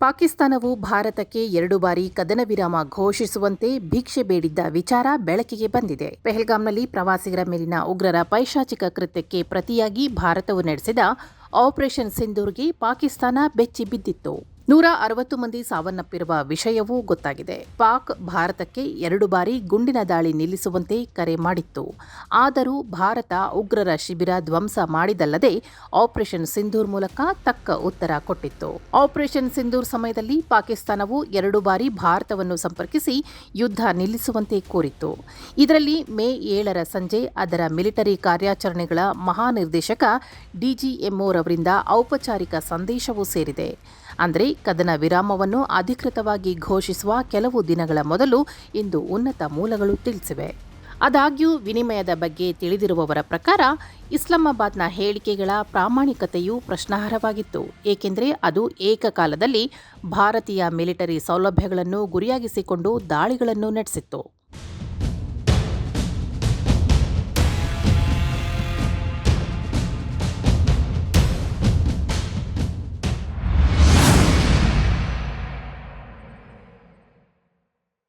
ಪಾಕಿಸ್ತಾನವು ಭಾರತಕ್ಕೆ ಎರಡು ಬಾರಿ ಕದನ ವಿರಾಮ ಘೋಷಿಸುವಂತೆ ಭಿಕ್ಷೆ ಬೇಡಿದ್ದ ವಿಚಾರ ಬೆಳಕಿಗೆ ಬಂದಿದೆ. ಪೆಹಲ್ಗಾಂನಲ್ಲಿ ಪ್ರವಾಸಿಗರ ಮೇಲಿನ ಉಗ್ರರ ಪೈಶಾಚಿಕ ಕೃತ್ಯಕ್ಕೆ ಪ್ರತಿಯಾಗಿ ಭಾರತವು ನಡೆಸಿದ ಆಪರೇಷನ್ ಸಿಂಧೂರ್ಗೆ ಪಾಕಿಸ್ತಾನ ಬೆಚ್ಚಿ ಬಿದ್ದಿತ್ತು ನೂರ ಅರವತ್ತು ಮಂದಿ ಸಾವನ್ನಪ್ಪಿರುವ ವಿಷಯವೂ ಗೊತ್ತಾಗಿದೆ. ಪಾಕ್ ಭಾರತಕ್ಕೆ ಎರಡು ಬಾರಿ ಗುಂಡಿನ ದಾಳಿ ನಿಲ್ಲಿಸುವಂತೆ ಕರೆ ಮಾಡಿತ್ತು. ಆದರೂ ಭಾರತ ಉಗ್ರರ ಶಿಬಿರ ಧ್ವಂಸ ಮಾಡಿದಲ್ಲದೆ ಆಪರೇಷನ್ ಸಿಂಧೂರ್ ಮೂಲಕ ತಕ್ಕ ಉತ್ತರ ಕೊಟ್ಟಿತ್ತು. ಆಪರೇಷನ್ ಸಿಂಧೂರ್ ಸಮಯದಲ್ಲಿ ಪಾಕಿಸ್ತಾನವು ಎರಡು ಬಾರಿ ಭಾರತವನ್ನು ಸಂಪರ್ಕಿಸಿ ಯುದ್ಧ ನಿಲ್ಲಿಸುವಂತೆ ಕೋರಿತ್ತು. ಇದರಲ್ಲಿ ಮೇ ಏಳರ ಸಂಜೆ ಅದರ ಮಿಲಿಟರಿ ಕಾರ್ಯಾಚರಣೆಗಳ ಮಹಾನಿರ್ದೇಶಕ ಡಿಜಿಎಂಒರವರಿಂದ ಔಪಚಾರಿಕ ಸಂದೇಶವೂ ಸೇರಿದೆ. ಅಂದರೆ ಕದನ ವಿರಾಮವನ್ನು ಅಧಿಕೃತವಾಗಿ ಘೋಷಿಸುವ ಕೆಲವು ದಿನಗಳ ಮೊದಲು ಇಂದು ಉನ್ನತ ಮೂಲಗಳು ತಿಳಿಸಿವೆ. ಆದಾಗ್ಯೂ, ವಿನಿಮಯದ ಬಗ್ಗೆ ತಿಳಿದಿರುವವರ ಪ್ರಕಾರ, ಇಸ್ಲಾಮಾಬಾದ್ನ ಹೇಳಿಕೆಗಳ ಪ್ರಾಮಾಣಿಕತೆಯು ಪ್ರಶ್ನಾರ್ಹವಾಗಿತ್ತು. ಏಕೆಂದರೆ, ಅದು ಏಕಕಾಲದಲ್ಲಿ ಭಾರತೀಯ ಮಿಲಿಟರಿ ಸೌಲಭ್ಯಗಳನ್ನು ಗುರಿಯಾಗಿಸಿಕೊಂಡು ದಾಳಿಗಳನ್ನು ನಡೆಸಿತ್ತು.